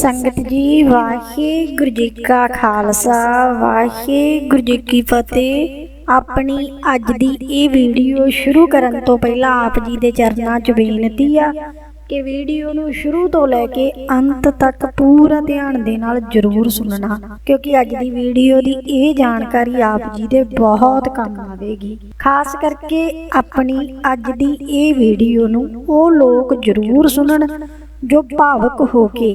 ਸੰਗਤ ਜੀ, ਵਾਹਿਗੁਰੂ ਜੀ ਕਾ ਖਾਲਸਾ, ਵਾਹਿਗੁਰੂ ਜੀ ਕੀ ਫਤਿਹ। ਆਪਣੀ ਅੱਜ ਦੀ ਇਹ ਵੀਡੀਓ ਸ਼ੁਰੂ ਕਰਨ ਤੋਂ ਪਹਿਲਾਂ ਆਪ ਜੀ ਦੇ ਚਰਨਾਂ 'ਚ ਬੇਨਤੀ ਆ ਕਿ ਵੀਡੀਓ ਨੂੰ ਸ਼ੁਰੂ ਤੋਂ ਲੈ ਕੇ ਅੰਤ ਤੱਕ ਪੂਰਾ ਧਿਆਨ ਦੇ ਨਾਲ ਜ਼ਰੂਰ ਸੁਣਨਾ, ਕਿਉਂਕਿ ਅੱਜ ਦੀ ਵੀਡੀਓ ਦੀ ਇਹ ਜਾਣਕਾਰੀ ਆਪ ਜੀ ਦੇ ਬਹੁਤ ਕੰਮ ਆਵੇਗੀ। ਖਾਸ ਕਰਕੇ ਆਪਣੀ ਅੱਜ ਦੀ ਇਹ ਵੀਡੀਓ ਨੂੰ ਉਹ ਲੋਕ ਜ਼ਰੂਰ ਸੁਣਨ ਜੋ ਭਾਵਕ ਹੋ ਕੇ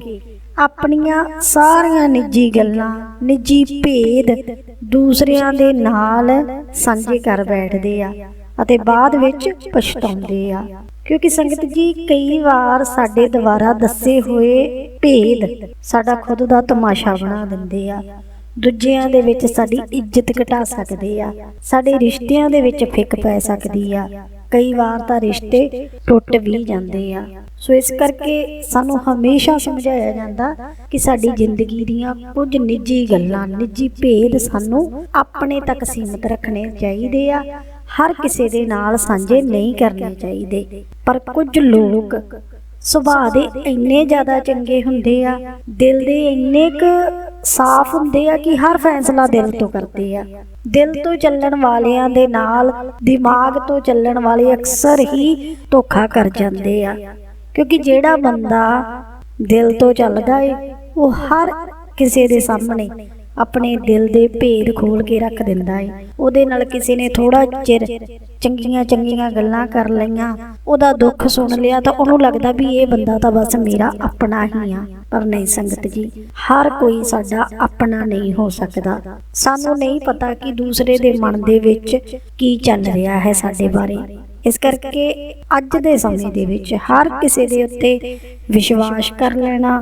ਆਪਣੀਆਂ ਸਾਰੀਆਂ ਨਿੱਜੀ ਗੱਲਾਂ, ਨਿੱਜੀ ਭੇਦ ਦੂਸਰਿਆਂ ਦੇ ਨਾਲ ਸਾਂਝੇ ਕਰ ਬੈਠਦੇ ਆ ਅਤੇ ਬਾਅਦ ਵਿੱਚ ਪਛਤਾਉਂਦੇ ਆ। ਕਿਉਂਕਿ ਸੰਗਤ ਜੀ, ਕਈ ਵਾਰ ਸਾਡੇ ਦੁਆਰਾ ਦੱਸੇ ਹੋਏ ਭੇਦ ਸਾਡਾ ਖੁਦ ਦਾ ਤਮਾਸ਼ਾ ਬਣਾ ਦਿੰਦੇ ਆ। ਦੂਜਿਆਂ ਦੇ ਵਿੱਚ ਸਾਡੀ ਇੱਜ਼ਤ ਘਟਾ ਸਕਦੇ ਆ, ਸਾਡੇ ਰਿਸ਼ਤਿਆਂ ਦੇ ਵਿੱਚ ਫਿੱਕ ਪੈ ਸਕਦੀ ਆ। ਕਈ ਵਾਰ ਤਾਂ ਰਿਸ਼ਤੇ ਟੁੱਟ ਵੀ ਜਾਂਦੇ ਆ। ਸੋ ਇਸ ਕਰਕੇ ਸਾਨੂੰ ਹਮੇਸ਼ਾ ਸਮਝਾਇਆ ਜਾਂਦਾ ਕਿ ਸਾਡੀ ਜ਼ਿੰਦਗੀ ਦੀਆਂ ਕੁਝ ਨਿੱਜੀ ਗੱਲਾਂ, ਨਿੱਜੀ ਭੇਦ ਸਾਨੂੰ ਆਪਣੇ ਤੱਕ ਸੀਮਿਤ ਰੱਖਣੇ ਚਾਹੀਦੇ ਆ। ਹਰ ਕਿਸੇ ਦੇ ਨਾਲ ਸਾਂਝੇ ਨਹੀਂ ਕਰਨੇ ਚਾਹੀਦੇ। ਪਰ ਕੁਝ ਲੋਕ ਸੁਭਾਅ ਦੇ ਇੰਨੇ ਜ਼ਿਆਦਾ ਚੰਗੇ ਹੁੰਦੇ ਆ, ਦਿਲ ਦੇ ਇੰਨੇ ਕੁ ਸਾਫ਼ ਹੁੰਦੇ ਆ ਕਿ ਹਰ ਫੈਸਲਾ ਦਿਲ ਤੋਂ ਕਰਦੇ ਆ। ਦਿਲ ਤੋਂ ਚੱਲਣ ਵਾਲਿਆਂ ਦੇ ਨਾਲ, ਦਿਮਾਗ ਤੋਂ ਚੱਲਣ ਵਾਲੇ ਅਕਸਰ ਹੀ ਧੋਖਾ ਕਰ ਜਾਂਦੇ ਆ। ਕਿਉਂਕਿ ਜਿਹੜਾ ਬੰਦਾ ਦਿਲ ਤੋਂ ਚੱਲਦਾ ਏ, ਉਹ ਹਰ ਕਿਸੇ ਦੇ ਸਾਹਮਣੇ ਆਪਣੇ ਦਿਲ ਦੇ ਭੇਦ ਖੋਲ ਕੇ ਰੱਖ ਦਿੰਦਾ ਏ। ਉਹਦੇ ਨਾਲ ਕਿਸੇ ਨੇ ਥੋੜਾ ਚਿਰ ਚੰਗੀਆਂ ਚੰਗੀਆਂ ਗੱਲਾਂ ਕਰ ਲਈਆਂ, ਉਹਦਾ ਦੁੱਖ ਸੁਣ ਲਿਆ ਤਾਂ ਉਹਨੂੰ ਲੱਗਦਾ ਵੀ ਇਹ ਬੰਦਾ ਤਾਂ ਬਸ ਮੇਰਾ ਆਪਣਾ ਹੀ ਆ। ਪਰ ਨਹੀਂ ਸੰਗਤ ਜੀ, ਹਰ ਕੋਈ ਸਾਡਾ ਆਪਣਾ ਨਹੀਂ ਹੋ ਸਕਦਾ। ਸਾਨੂੰ ਨਹੀਂ ਪਤਾ ਕਿ ਦੂਸਰੇ ਦੇ ਮਨ ਦੇ ਵਿੱਚ ਕੀ ਚੱਲ ਰਿਹਾ ਹੈ ਸਾਡੇ ਬਾਰੇ। ਇਸ ਕਰਕੇ ਅੱਜ ਦੇ ਸਮੇਂ ਦੇ ਵਿੱਚ ਹਰ ਕਿਸੇ ਦੇ ਉੱਤੇ ਵਿਸ਼ਵਾਸ ਕਰ ਲੈਣਾ,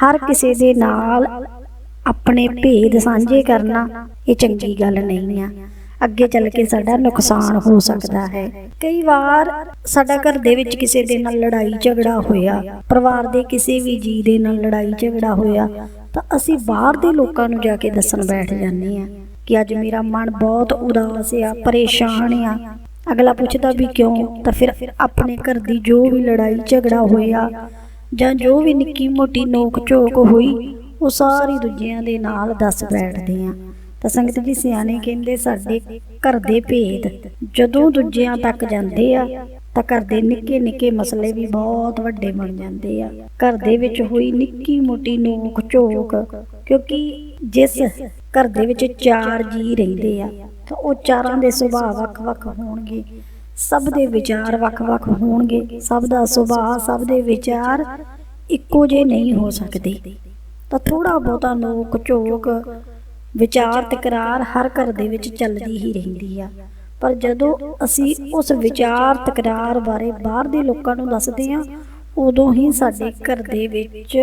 ਹਰ ਕਿਸੇ ਦੇ ਨਾਲ ਆਪਣੇ ਭੇਦ ਸਾਂਝੇ ਕਰਨਾ ਇਹ ਚੰਗੀ ਗੱਲ ਨਹੀਂ ਆ। ਅੱਗੇ ਚੱਲ ਕੇ ਸਾਡਾ ਨੁਕਸਾਨ ਹੋ ਸਕਦਾ ਹੈ। ਕਈ ਵਾਰ ਸਾਡਾ ਘਰ ਦੇ ਵਿੱਚ ਕਿਸੇ ਦੇ ਨਾਲ ਲੜਾਈ ਝਗੜਾ ਹੋਇਆ, ਪਰਿਵਾਰ ਦੇ ਕਿਸੇ ਵੀ ਜੀ ਦੇ ਨਾਲ ਲੜਾਈ ਝਗੜਾ ਹੋਇਆ, ਤਾਂ ਅਸੀਂ ਬਾਹਰ ਦੇ ਲੋਕਾਂ ਨੂੰ ਜਾ ਕੇ ਦੱਸਣ ਬੈਠ ਜਾਂਦੇ ਆ ਕਿ ਅੱਜ ਮੇਰਾ ਮਨ ਬਹੁਤ ਉਦਾਸ ਆ, ਪਰੇਸ਼ਾਨ ਆ। ਅਗਲਾ ਪੁੱਛਦਾ ਵੀ ਕਿਉਂ? ਤਾਂ ਫਿਰ ਆਪਣੇ ਘਰ ਦੀ ਜੋ ਵੀ ਲੜਾਈ ਝਗੜਾ ਹੋਇਆ ਜਾਂ ਜੋ ਵੀ ਨਿੱਕੀ ਮੋਟੀ ਨੋਕ ਝੋਕ ਹੋਈ ਉਹ ਸਾਰੀ ਦੂਜਿਆਂ ਦੇ ਨਾਲ ਦੱਸ ਬੈਠਦੇ ਆ। ਤਾਂ ਸੰਗਤ ਜੀ ਸਿਆਣੇ ਕਹਿੰਦੇ ਸਾਡੇ ਘਰ ਦੇ ਭੇਦ, ਜਦੋਂ ਦੂਜਿਆਂ ਤੱਕ ਜਾਂਦੇ ਆ, ਤਾਂ ਘਰ ਦੇ ਨਿੱਕੇ ਨਿੱਕੇ ਮਸਲੇ ਵੀ ਬਹੁਤ ਵੱਡੇ ਬਣ ਜਾਂਦੇ ਆ। ਘਰ ਦੇ ਵਿੱਚ ਹੋਈ ਨਿੱਕੀ ਮੋਟੀ ਨੋਕ ਝੋਕ, ਕਿਉਂਕਿ ਜਿਸ ਘਰ ਦੇ ਵਿੱਚ ਚਾਰ ਜੀ ਰਹਿੰਦੇ ਆ, ਤਾਂ ਉਹ ਚਾਰਾਂ ਦੇ ਸੁਭਾਅ ਵੱਖ-ਵੱਖ ਹੋਣਗੇ। ਸਭ ਦੇ ਵਿਚਾਰ ਵੱਖ-ਵੱਖ ਹੋਣਗੇ। ਸਭ ਦਾ ਸੁਭਾਅ, ਸਭ ਦੇ ਵਿਚਾਰ ਇੱਕੋ ਜਿਹੇ ਨਹੀਂ ਹੋ ਸਕਦੇ। ਤਾਂ ਥੋੜਾ ਬਹੁਤਾ ਨੋਕ ਝੋਕ, ਵਿਚਾਰ ਤਕਰਾਰ ਹਰ ਘਰ ਦੇ ਵਿੱਚ ਚੱਲਦੀ ਹੀ ਰਹਿੰਦੀ ਆ। ਪਰ ਜਦੋਂ ਅਸੀਂ ਉਸ ਵਿਚਾਰ ਤਕਰਾਰ ਬਾਰੇ ਬਾਹਰ ਦੇ ਲੋਕਾਂ ਨੂੰ ਦੱਸਦੇ ਆ, ਉਦੋਂ ਹੀ ਸਾਡੇ ਘਰ ਦੇ ਵਿੱਚ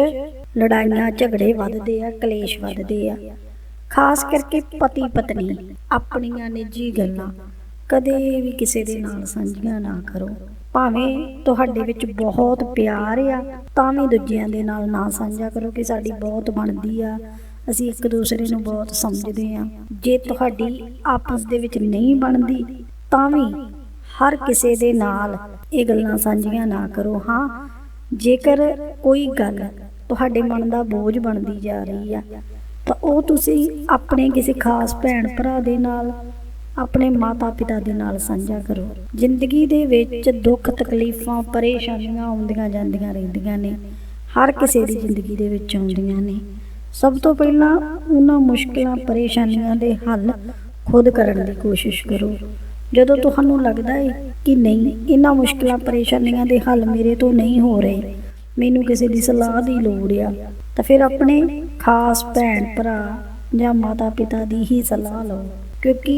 ਲੜਾਈਆਂ, ਝਗੜੇ ਵੱਧਦੇ ਆ, ਕਲੇਸ਼ ਵੱਧਦੇ ਆ। ਖਾਸ ਕਰਕੇ ਪਤੀ ਪਤਨੀ, ਆਪਣੀਆਂ ਨਿੱਜੀ ਗੱਲਾਂ, ਕਦੇ ਵੀ ਕਿਸੇ ਦੇ ਨਾਲ ਸਾਂਝੀਆਂ ਨਾ ਕਰੋ। ਭਾਵੇਂ ਤੁਹਾਡੇ ਵਿੱਚ ਬਹੁਤ ਪਿਆਰ ਆ, ਤਾਂ ਵੀ ਦੂਜਿਆਂ ਦੇ ਨਾਲ ਨਾ ਸਾਂਝਾ ਕਰੋ ਕਿ ਸਾਡੀ ਬਹੁਤ ਬਣਦੀ ਆ। ਅਸੀਂ ਇੱਕ ਦੂਸਰੇ ਨੂੰ ਬਹੁਤ ਸਮਝਦੇ ਆ। ਜੇ ਤੁਹਾਡੀ ਆਪਸ ਦੇ ਵਿੱਚ ਨਹੀਂ ਬਣਦੀ, ਤਾਂ ਵੀ ਹਰ ਕਿਸੇ ਦੇ ਨਾਲ ਇਹ ਗੱਲਾਂ ਸਾਂਝੀਆਂ ਨਾ ਕਰੋ। ਹਾਂ, ਜੇਕਰ ਕੋਈ ਗੱਲ ਤੁਹਾਡੇ ਮਨ ਦਾ ਬੋਝ ਬਣਦੀ ਜਾ ਰਹੀ ਆ, ਤਾਂ ਉਹ ਤੁਸੀਂ ਆਪਣੇ ਕਿਸੇ ਖਾਸ ਭੈਣ ਭਰਾ ਦੇ ਨਾਲ ਆਪਣੇ ਮਾਤਾ ਪਿਤਾ ਦੇ ਨਾਲ ਸਾਂਝਾ ਕਰੋ। ਜ਼ਿੰਦਗੀ ਦੇ ਵਿੱਚ ਦੁੱਖ ਤਕਲੀਫਾਂ, ਪਰੇਸ਼ਾਨੀਆਂ ਆਉਂਦੀਆਂ ਜਾਂਦੀਆਂ ਰਹਿੰਦੀਆਂ ਨੇ। ਹਰ ਕਿਸੇ ਦੀ ਜ਼ਿੰਦਗੀ ਦੇ ਵਿੱਚ ਆਉਂਦੀਆਂ ਨੇ। ਸਭ ਤੋਂ ਪਹਿਲਾਂ ਉਹਨਾਂ ਮੁਸ਼ਕਲਾਂ, ਪਰੇਸ਼ਾਨੀਆਂ ਦੇ ਹੱਲ ਖੁਦ ਕਰਨ ਦੀ ਕੋਸ਼ਿਸ਼ ਕਰੋ। ਜਦੋਂ ਤੁਹਾਨੂੰ ਲੱਗਦਾ ਹੈ ਕਿ ਨਹੀਂ, ਇਹਨਾਂ ਮੁਸ਼ਕਲਾਂ, ਪਰੇਸ਼ਾਨੀਆਂ ਦੇ ਹੱਲ ਮੇਰੇ ਤੋਂ ਨਹੀਂ ਹੋ ਰਹੇ, ਮੈਨੂੰ ਕਿਸੇ ਦੀ ਸਲਾਹ ਦੀ ਲੋੜ ਆ, ਤਾਂ ਫਿਰ ਆਪਣੇ ਖਾਸ ਭੈਣ ਭਰਾ ਜਾਂ ਮਾਤਾ ਪਿਤਾ ਦੀ ਹੀ ਸਲਾਹ ਲਓ। ਕਿਉਂਕਿ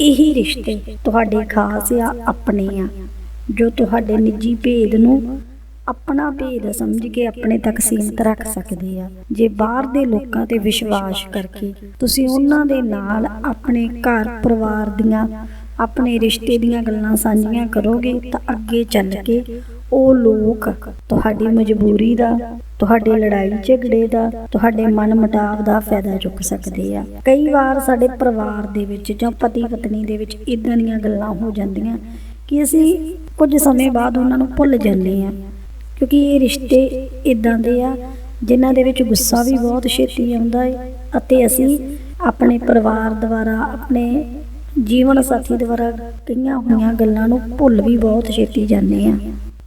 ਇਹੀ ਰਿਸ਼ਤੇ ਤੁਹਾਡੇ ਖਾਸ ਆ, ਆਪਣੇ ਆ। ਜੋ ਤੁਹਾਡੇ ਨਿੱਜੀ ਭੇਦ ਨੂੰ ਆਪਣਾ ਭੇਦ ਸਮਝ ਕੇ ਆਪਣੇ ਤੱਕ ਸੀਮਤ ਰੱਖ ਸਕਦੇ ਆ। ਜੇ ਬਾਹਰ ਦੇ ਲੋਕਾਂ ਤੇ ਵਿਸ਼ਵਾਸ ਕਰਕੇ ਤੁਸੀਂ ਉਹਨਾਂ ਦੇ ਨਾਲ ਆਪਣੇ ਘਰ ਪਰਿਵਾਰ ਦੀਆਂ ਆਪਣੇ ਰਿਸ਼ਤੇ ਦੀਆਂ ਗੱਲਾਂ ਸਾਂਝੀਆਂ ਕਰੋਗੇ ਤਾਂ ਅੱਗੇ ਚੱਲ ਕੇ ਉਹ ਲੋਕ ਤੁਹਾਡੀ ਮਜਬੂਰੀ ਦਾ, ਤੁਹਾਡੇ ਲੜਾਈ ਝਗੜੇ ਦਾ, ਤੁਹਾਡੇ ਮਨ ਮਟਾਵ ਦਾ ਫਾਇਦਾ ਚੁੱਕ ਸਕਦੇ ਆ। ਕਈ ਵਾਰ ਸਾਡੇ ਪਰਿਵਾਰ ਦੇ ਵਿੱਚ ਜਾਂ ਪਤੀ ਪਤਨੀ ਦੇ ਵਿੱਚ ਇਦਾਂ ਦੀਆਂ ਗੱਲਾਂ ਹੋ ਜਾਂਦੀਆਂ ਕਿ ਅਸੀਂ ਕੁਝ ਸਮੇਂ ਬਾਅਦ ਉਹਨਾਂ ਨੂੰ ਭੁੱਲ ਜਾਂਦੇ ਆ, ਕਿਉਂਕਿ ਇਹ ਰਿਸ਼ਤੇ ਇਦਾਂ ਦੇ ਆ ਜਿਨ੍ਹਾਂ ਦੇ ਵਿੱਚ ਗੁੱਸਾ ਵੀ ਬਹੁਤ ਛੇਤੀ ਆਉਂਦਾ ਹੈ ਅਤੇ ਅਸੀਂ ਆਪਣੇ ਪਰਿਵਾਰ ਦੁਆਰਾ ਆਪਣੇ ਜੀਵਨ ਸਾਥੀ ਦੁਆਰਾ ਕਈਆਂ ਹੋਈਆਂ ਗੱਲਾਂ ਨੂੰ ਭੁੱਲ ਵੀ ਬਹੁਤ ਛੇਤੀ ਜਾਂਦੇ ਆ।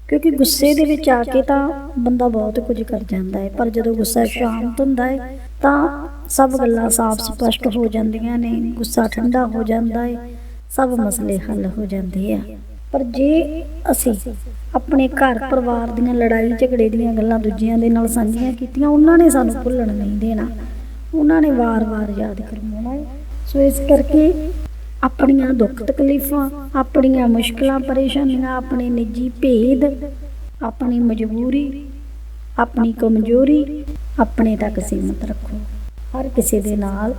ਕਿਉਂਕਿ ਗੁੱਸੇ ਦੇ ਵਿੱਚ ਆ ਕੇ ਤਾਂ ਬੰਦਾ ਬਹੁਤ ਕੁਝ ਕਰ ਜਾਂਦਾ ਹੈ, ਪਰ ਜਦੋਂ ਗੁੱਸਾ ਸ਼ਾਂਤ ਹੁੰਦਾ ਹੈ, ਤਾਂ ਸਭ ਗੱਲਾਂ ਸਾਫ਼ ਸਪਸ਼ਟ ਹੋ ਜਾਂਦੀਆਂ ਨੇ, ਗੁੱਸਾ ਠੰਡਾ ਹੋ ਜਾਂਦਾ ਹੈ, ਸਭ ਮਸਲੇ ਹੱਲ ਹੋ ਜਾਂਦੇ ਆ। ਪਰ ਜੇ ਅਸੀਂ ਆਪਣੇ ਘਰ ਪਰਿਵਾਰ ਦੀਆਂ ਲੜਾਈ ਝਗੜੇ ਦੀਆਂ ਗੱਲਾਂ ਦੂਜਿਆਂ ਦੇ ਨਾਲ ਸਾਂਝੀਆਂ ਕੀਤੀਆਂ, ਉਹਨਾਂ ਨੇ ਸਾਨੂੰ ਭੁੱਲਣ ਨਹੀਂ ਦੇਣਾ। ਉਹਨਾਂ ਨੇ ਵਾਰ-ਵਾਰ ਯਾਦ ਕਰਵਾਉਣਾ ਹੈ। ਸੋ ਇਸ ਕਰਕੇ ਆਪਣੀਆਂ ਦੁੱਖ ਤਕਲੀਫਾਂ, ਆਪਣੀਆਂ ਮੁਸ਼ਕਲਾਂ, ਪਰੇਸ਼ਾਨੀਆਂ, ਆਪਣੇ ਨਿੱਜੀ ਭੇਦ, ਆਪਣੀ ਮਜਬੂਰੀ, ਆਪਣੀ ਕਮਜ਼ੋਰੀ, ਆਪਣੇ ਤੱਕ ਸੀਮਤ ਰੱਖੋ। ਹਰ ਕਿਸੇ ਦੇ ਨਾਲ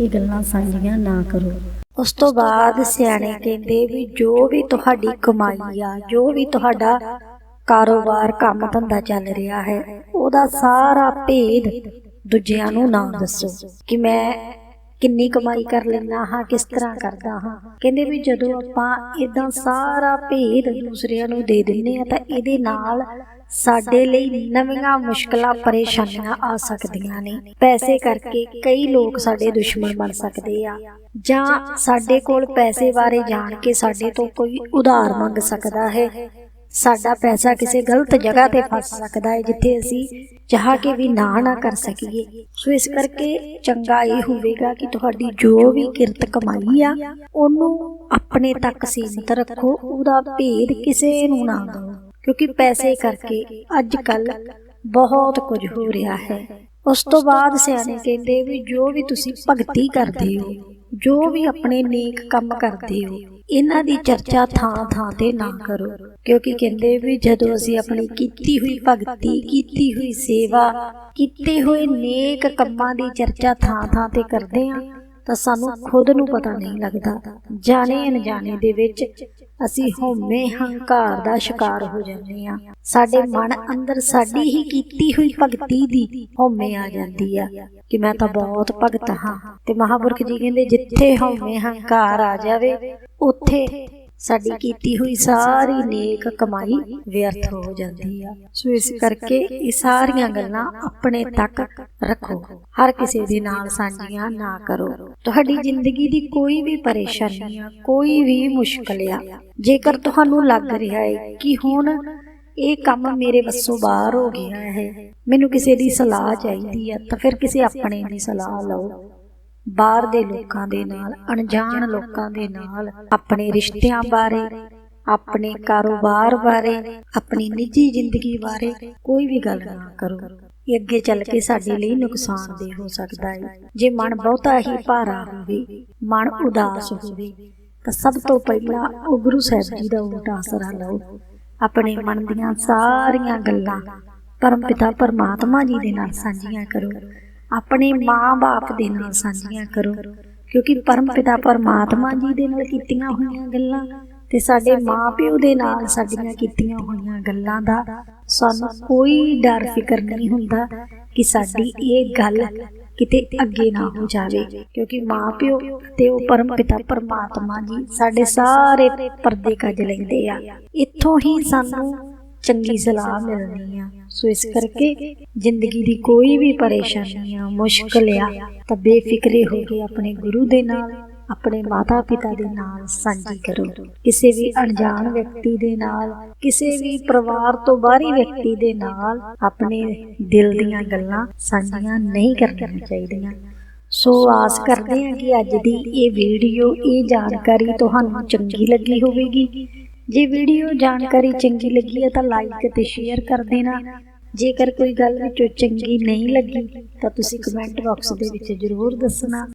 ਇਹ ਗੱਲਾਂ ਸਾਂਝੀਆਂ ਨਾ ਕਰੋ। ਉਸ ਤੋਂ ਬਾਅਦ ਸਿਆਣੇ ਕਹਿੰਦੇ ਵੀ ਜੋ ਵੀ ਤੁਹਾਡੀ ਕਮਾਈ ਆ, ਜੋ ਵੀ ਤੁਹਾਡਾ ਕਾਰੋਬਾਰ, ਕੰਮ ਧੰਦਾ ਚੱਲ ਰਿਹਾ ਹੈ, ਉਹਦਾ ਸਾਰਾ ਭੇਦ ਦੂਜਿਆਂ ਨੂੰ ਨਾ ਦੱਸੋ ਕਿ ਮੈਂ ਕਿੰਨੀ ਕਮਾਈ ਕਰ ਲੈਂਦਾ ਹਾਂ ਕਿਸ ਤਰ੍ਹਾਂ ਕਰਦਾ ਹਾਂ। ਕਹਿੰਦੇ ਵੀ ਜਦੋਂ ਆਪਾਂ ਇਦਾਂ ਸਾਰਾ ਭੇਦ ਦੂਸਰਿਆਂ ਨੂੰ ਦੇ ਦਿੰਦੇ ਆ ਤਾਂ ਇਹਦੇ ਨਾਲ ਸਾਡੇ ਲਈ ਨਵੀਆਂ ਮੁਸ਼ਕਲਾਂ ਪਰੇਸ਼ਾਨੀਆਂ ਆ ਸਕਦੀਆਂ ਨੇ। ਪੈਸੇ ਕਰਕੇ ਕਈ ਲੋਕ ਸਾਡੇ ਦੁਸ਼ਮਣ ਬਣ ਸਕਦੇ ਆ। ਜਾਂ ਸਾਡੇ ਕੋਲ ਪੈਸੇ ਬਾਰੇ ਜਾਣ ਕੇ ਸਾਡੇ ਤੋਂ ਕੋਈ ਉਧਾਰ ਮੰਗ ਸਕਦਾ ਹੈ। ਸਾਡਾ ਪੈਸਾ ਕਿਸੇ ਗਲਤ ਜਗ੍ਹਾ ਤੇ ਫਸ ਸਕਦਾ ਹੈ, ਜਿੱਥੇ ਅਸੀਂ ਚਾਹ ਕੇ ਵੀ ਨਾ ਨਾ ਕਰ ਸਕੀਏ। ਸੋ ਇਸ ਕਰਕੇ ਚੰਗਾ ਇਹ ਹੋਵੇਗਾ ਕਿ ਤੁਹਾਡੀ ਜੋ ਵੀ ਕਿਰਤ ਕਮਾਈ ਆ, ਉਹਨੂੰ ਆਪਣੇ ਤੱਕ ਸੀਮਿਤ ਰੱਖੋ, ਉਹਦਾ ਭੇਦ ਕਿਸੇ ਨੂੰ ਨਾ ਦਿਓ। ਕਿਉਂਕਿ ਪੈਸੇ ਕਰਕੇ ਅੱਜ ਕੱਲ ਬਹੁਤ ਕੁਝ ਹੋ ਰਿਹਾ ਹੈ। ਉਸ ਤੋਂ ਬਾਅਦ ਸਿਆਣੇ ਕਹਿੰਦੇ ਵੀ ਜੋ ਵੀ ਤੁਸੀਂ ਭਗਤੀ ਕਰਦੇ ਹੋ ਜੋ ਵੀ ਆਪਣੇ ਨੇਕ ਕੰਮ ਕਰਦੇ ਹੋ, ਇਹਨਾਂ ਦੀ ਚਰਚਾ ਥਾਂ ਥਾਂ ਤੇ ਨਾ ਕਰੋ। ਕਿਉਂਕਿ ਕਹਿੰਦੇ ਵੀ ਜਦੋਂ ਅਸੀਂ ਆਪਣੀ ਕੀਤੀ ਹੋਈ ਭਗਤੀ, ਕੀਤੀ ਹੋਈ ਸੇਵਾ, ਕੀਤੇ ਹੋਏ ਨੇਕ ਕੰਮਾਂ ਦੀ ਚਰਚਾ ਥਾਂ ਥਾਂ ਤੇ ਕਰਦੇ ਹਾਂ, ਤਾਂ ਸਾਨੂੰ ਖੁਦ ਨੂੰ ਪਤਾ ਨਹੀਂ ਲੱਗਦਾ। ਜਾਣੇ ਅਣਜਾਣੇ ਦੇ ਵਿੱਚ ਅਸੀਂ ਹਉਮੈ ਹੰਕਾਰ ਦਾ ਸ਼ਿਕਾਰ ਹੋ ਜਾਂਦੇ ਆ ਸਾਡੇ ਮਨ ਅੰਦਰ ਸਾਡੀ ਹੀ ਕੀਤੀ ਹੋਈ ਭਗਤੀ ਦੀ ਹਉਮੈ ਆ ਜਾਂਦੀ ਆ ਕਿ ਮੈਂ ਤਾਂ ਬਹੁਤ ਭਗਤ ਹਾਂ। ਤੇ ਮਹਾਪੁਰਖ ਜੀ ਕਹਿੰਦੇ, ਜਿੱਥੇ ਹਉਮੈ ਹੰਕਾਰ ਆ ਜਾਵੇ, ਉੱਥੇ ਸਾਡੀ ਕੀਤੀ ਹੋਈ ਸਾਰੀ ਨੇਕ ਕਮਾਈ ਵਿਅਰਥ ਹੋ ਜਾਂਦੀ ਆ। ਸੋ ਇਸ ਕਰਕੇ ਇਹ ਸਾਰੀਆਂ ਗੱਲਾਂ ਆਪਣੇ ਤੱਕ ਰੱਖੋ। ਹਰ ਕਿਸੇ ਦੇ ਨਾਲ ਸਾਂਝੀਆਂ ਨਾ ਕਰੋ। ਤੁਹਾਡੀ ਜ਼ਿੰਦਗੀ ਦੀ ਕੋਈ ਵੀ ਪਰੇਸ਼ਾਨੀ ਆ ਕੋਈ ਵੀ ਮੁਸ਼ਕਲ ਆ ਜੇਕਰ ਤੁਹਾਨੂੰ ਲੱਗ ਰਿਹਾ ਹੈ ਕਿ ਹੁਣ ਇਹ ਕੰਮ ਮੇਰੇ ਵੱਸੋਂ ਬਾਹਰ ਹੋ ਗਿਆ ਹੈ। ਮੈਨੂੰ ਕਿਸੇ ਦੀ ਸਲਾਹ ਚਾਹੀਦੀ ਆ ਤਾਂ ਫਿਰ ਕਿਸੇ ਆਪਣੇ ਦੀ ਸਲਾਹ ਲਓ। ਬਾਹਰ ਦੇ ਲੋਕਾਂ ਦੇ ਨਾਲ, ਅਣਜਾਣ ਲੋਕਾਂ ਦੇ ਨਾਲ, ਆਪਣੇ ਰਿਸ਼ਤਿਆਂ ਬਾਰੇ, ਆਪਣੇ ਕਾਰੋਬਾਰ ਬਾਰੇ, ਆਪਣੀ ਨਿੱਜੀ ਜ਼ਿੰਦਗੀ ਬਾਰੇ ਕੋਈ ਵੀ ਗੱਲ ਨਾ ਕਰੋ। ਇਹ ਅੱਗੇ ਚੱਲ ਕੇ ਸਾਡੇ ਲਈ ਨੁਕਸਾਨਦੇਹ ਹੋ ਸਕਦਾ ਹੈ ਜੇ ਮਨ ਬਹੁਤਾ ਹੀ ਭਾਰਾ ਹੋਵੇ, ਮਨ ਉਦਾਸ ਹੋਵੇ, ਤਾਂ ਸਭ ਤੋਂ ਪਹਿਲਾਂ ਉਹ ਗੁਰੂ ਸਾਹਿਬ ਜੀ ਦਾ ਉਲਟਾ ਆਸਰਾ ਲਓ। ਆਪਣੇ ਮਨ ਦੀਆਂ ਸਾਰੀਆਂ ਗੱਲਾਂ ਪਰਮ ਪਿਤਾ ਪਰਮਾਤਮਾ ਜੀ ਦੇ ਨਾਲ ਸਾਂਝੀਆਂ ਕਰੋ। ਆਪਣੇ ਮਾਂ-ਬਾਪ ਦੇ ਨਾਲ ਸਾਂਝੀਆਂ ਕਰੋ ਕਿਉਂਕਿ ਪਰਮਪਿਤਾ ਪਰਮਾਤਮਾ ਜੀ ਦੇ ਨਾਲ ਕੀਤੀਆਂ ਹੋਈਆਂ ਗੱਲਾਂ ਤੇ ਸਾਡੇ ਮਾਪਿਓ ਦੇ ਨਾਲ ਸਾਡੀਆਂ ਕੀਤੀਆਂ ਹੋਈਆਂ ਗੱਲਾਂ ਦਾ ਸਾਨੂੰ ਕੋਈ ਡਰ ਫਿਕਰ ਨਹੀਂ ਹੁੰਦਾ ਕਿ ਸਾਡੀ ਇਹ ਗੱਲ ਕਿਤੇ ਅੱਗੇ ਨਾ ਹੋ ਜਾਵੇ ਕਿਉਂਕਿ ਮਾਪਿਓ ਤੇ ਉਹ ਪਰਮਪਿਤਾ ਪਰਮਾਤਮਾ ਜੀ ਸਾਡੇ ਸਾਰੇ ਪਰਦੇ ਕੱਜ ਲੈਂਦੇ ਆ। ਇੱਥੋਂ ਹੀ ਸਾਨੂੰ ਚੰਗੀ ਸਲਾਹ ਮਿਲਣੀ ਆ। ਸੋ ਇਸ ਕਰਕੇ ਜ਼ਿੰਦਗੀ ਦੀ ਕੋਈ ਵੀ ਪਰੇਸ਼ਾਨੀ ਮੁਸ਼ਕਲ ਆ, ਤਾਂ ਬੇਫਿਕਰੇ ਹੋ ਕੇ ਆਪਣੇ ਗੁਰੂ ਦੇ ਨਾਲ, ਆਪਣੇ ਮਾਤਾ ਪਿਤਾ ਦੇ ਨਾਲ ਸਾਂਝੀ ਕਰੋ। ਕਿਸੇ ਵੀ ਅਣਜਾਣ ਵਿਅਕਤੀ ਦੇ ਨਾਲ, ਕਿਸੇ ਵੀ ਪਰਿਵਾਰ ਤੋਂ ਬਾਹਰੀ ਵਿਅਕਤੀ ਦੇ ਨਾਲ ਆਪਣੇ ਦਿਲ ਦੀਆਂ ਗੱਲਾਂ ਸਾਂਝੀਆਂ ਨਹੀਂ ਕਰਨੀਆਂ ਚਾਹੀਦੀਆਂ। ਸੋ ਆਸ ਕਰਦੇ ਹਾਂ ਕਿ ਅੱਜ ਦੀ ਇਹ ਵੀਡੀਓ, ਇਹ ਜਾਣਕਾਰੀ ਤੁਹਾਨੂੰ ਚੰਗੀ ਲੱਗੀ ਹੋਵੇਗੀ। ਜੇ ਵੀਡੀਓ ਜਾਣਕਾਰੀ ਚੰਗੀ ਲੱਗੀ ਹੈ ਤਾਂ ਲਾਈਕ ਅਤੇ ਸ਼ੇਅਰ ਕਰ ਦੇਣਾ। ਜੇਕਰ ਕੋਈ ਗੱਲ ਵਿੱਚੋਂ ਚੰਗੀ ਨਹੀਂ ਲੱਗੀ, ਤਾਂ ਤੁਸੀਂ ਕਮੈਂਟ ਬਾਕਸ ਦੇ ਵਿੱਚ ਜ਼ਰੂਰ ਦੱਸਣਾ।